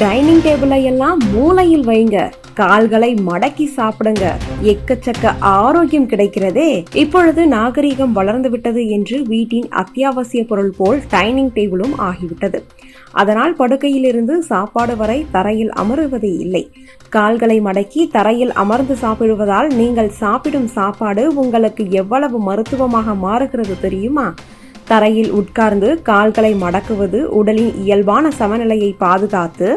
Dining டேபிளை எல்லாம் மூலையில் வைங்க. கால்களை மடக்கி சாப்பிடுங்க. எக்கச்சக்க ஆரோக்கியம் கிடைக்கிறதே. இப்பொழுது நாகரிகம் வளர்ந்து விட்டது என்று வீட்டின் அத்தியாவசிய பொருள் போல் டைனிங் டேபிளும் ஆகிவிட்டது. அதனால் படுக்கையிலிருந்து சாப்பாடு வரை தரையில் அமருவதே இல்லை. கால்களை மடக்கி தரையில் அமர்ந்து சாப்பிடுவதால் நீங்கள் சாப்பிடும் சாப்பாடு உங்களுக்கு எவ்வளவு மருத்துவமாக மாறுகிறது தெரியுமா? தரையில் உட்கார்ந்து கால்களை மடக்குவது உடலின் இயல்பான சமநிலையை பாதுகாத்து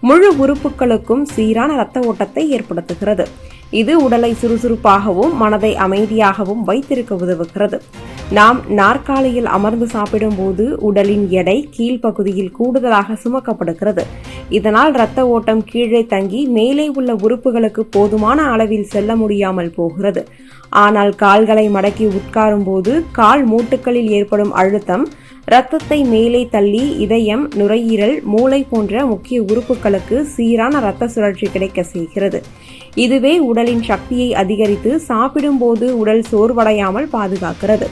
முழு உறுப்புகளுக்கும் சீரான இரத்த ஓட்டத்தை ஏற்படுத்துகிறது. இது உடலை சுறுசுறுப்பாகவும் மனதை அமைதியாகவும் வைத்திருக்க உதவுகிறது. நாம் நாற்காலியில் அமர்ந்து சாப்பிடும்போது உடலின் எடை கீழ்ப்பகுதியில் கூடுதலாக சுமக்கப்படுகிறது. இதனால் இரத்த ஓட்டம் கீழே தங்கி மேலே உள்ள உறுப்புகளுக்கு போதுமான அளவில் செல்ல முடியாமல் போகிறது. ஆனால் கால்களை மடக்கி உட்காரும் போது கால் மூட்டுகளில் ஏற்படும் அழுத்தம் இரத்தத்தை மேலே தள்ளி இதயம் நுரையீரல் மூளை போன்ற முக்கிய உறுப்புகளுக்கு சீரான இரத்த சுழற்சி கிடைக்க செய்கிறது. இதுவே உடலின் சக்தியை அதிகரித்து சாப்பிடும்போது உடல் சோர்வடையாமல் பாதுகாக்கிறது.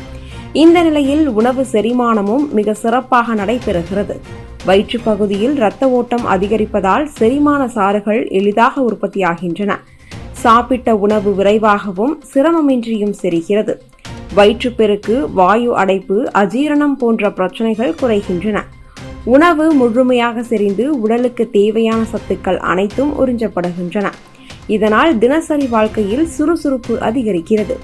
இந்த நிலையில் உணவு செரிமானமும் மிக சிறப்பாக நடைபெறுகிறது. வயிற்று பகுதியில் இரத்த ஓட்டம் அதிகரிப்பதால் செரிமான சாறுகள் எளிதாக உற்பத்தியாகின்றன. சாப்பிட்ட உணவு விரைவாகவும் சிரமமின்றியும் செரிகிறது. வயிற்றுப்பெருக்கு வாயு அடைப்பு அஜீரணம் போன்ற பிரச்சனைகள் குறைகின்றன. உணவு முழுமையாக செறிந்து உடலுக்கு தேவையான சத்துக்கள் அனைத்தும் உறிஞ்சப்படுகின்றன. இதனால் தினசரி வாழ்க்கையில் சுறுசுறுப்பு அதிகரிக்கிறது.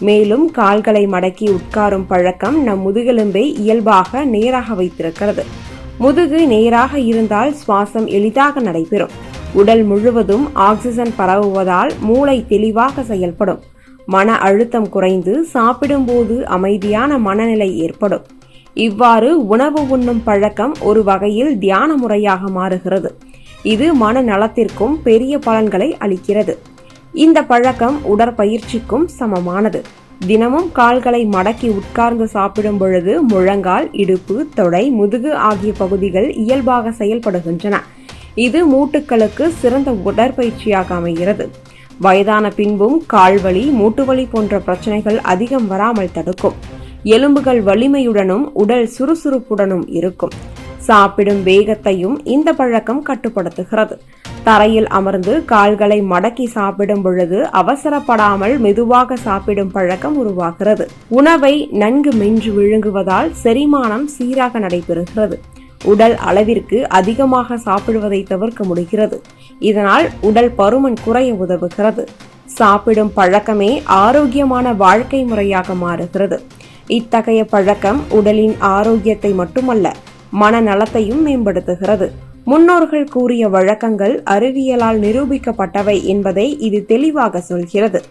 மேலும் கால்களை மடக்கி உட்காரும் பழக்கம் நம் முதுகெலும்பை இயல்பாக நேராக வைத்திருக்கிறது. முதுகு நேராக இருந்தால் சுவாசம் எளிதாக நடைபெறும். உடல் முழுவதும் ஆக்சிஜன் பரவுவதால் மூளை தெளிவாக செயல்படும். மன அழுத்தம் குறைந்து சாப்பிடும்போது அமைதியான மனநிலை ஏற்படும். இவ்வாறு உணவு உண்ணும் பழக்கம் ஒரு வகையில் தியான முறையாக மாறுகிறது. இது மன நலத்திற்கும் பெரிய பலன்களை அளிக்கிறது. இந்த பழக்கம் உடற்பயிற்சிக்கும் சமமானது. தினமும் கால்களை மடக்கி உட்கார்ந்து சாப்பிடும் பொழுது முழங்கால் இடுப்பு தொடை முதுகு ஆகிய பகுதிகள் இயல்பாக செயல்படுகின்றன. இது மூட்டுக்களுக்கு சிறந்த உடற்பயிற்சியாக அமைகிறது. வயதான பின்பும் கால்வலி மூட்டுவலி போன்ற பிரச்சனைகள் அதிகம் வராமல் தடுக்கும். எலும்புகள் வலிமையுடனும் உடல் சுறுசுறுப்புடனும் இருக்கும். சாப்பிடும் வேகத்தையும் இந்த பழக்கம் கட்டுப்படுத்துகிறது. தரையில் அமர்ந்து கால்களை மடக்கி சாப்பிடும் பொழுது அவசரப்படாமல் மெதுவாக சாப்பிடும் பழக்கம் உருவாகிறது. உணவை நன்கு மென்று விழுங்குவதால் செரிமானம் சீராக நடைபெறுகிறது. உடல் அளவிற்கு அதிகமாக சாப்பிடுவதை தவிர்க்க முடிகிறது. இதனால் உடல் பருமன் குறைய உதவுகிறது. சாப்பிடும் பழக்கமே ஆரோக்கியமான வாழ்க்கை முறையாக மாறுகிறது. இத்தகைய பழக்கம் உடலின் ஆரோக்கியத்தை மட்டுமல்ல மனநலத்தையும் மேம்படுத்துகிறது. முன்னோர்கள் கூறிய வழக்கங்கள் அறிவியலால் நிரூபிக்கப்பட்டவை என்பதை இது தெளிவாக சொல்கிறது.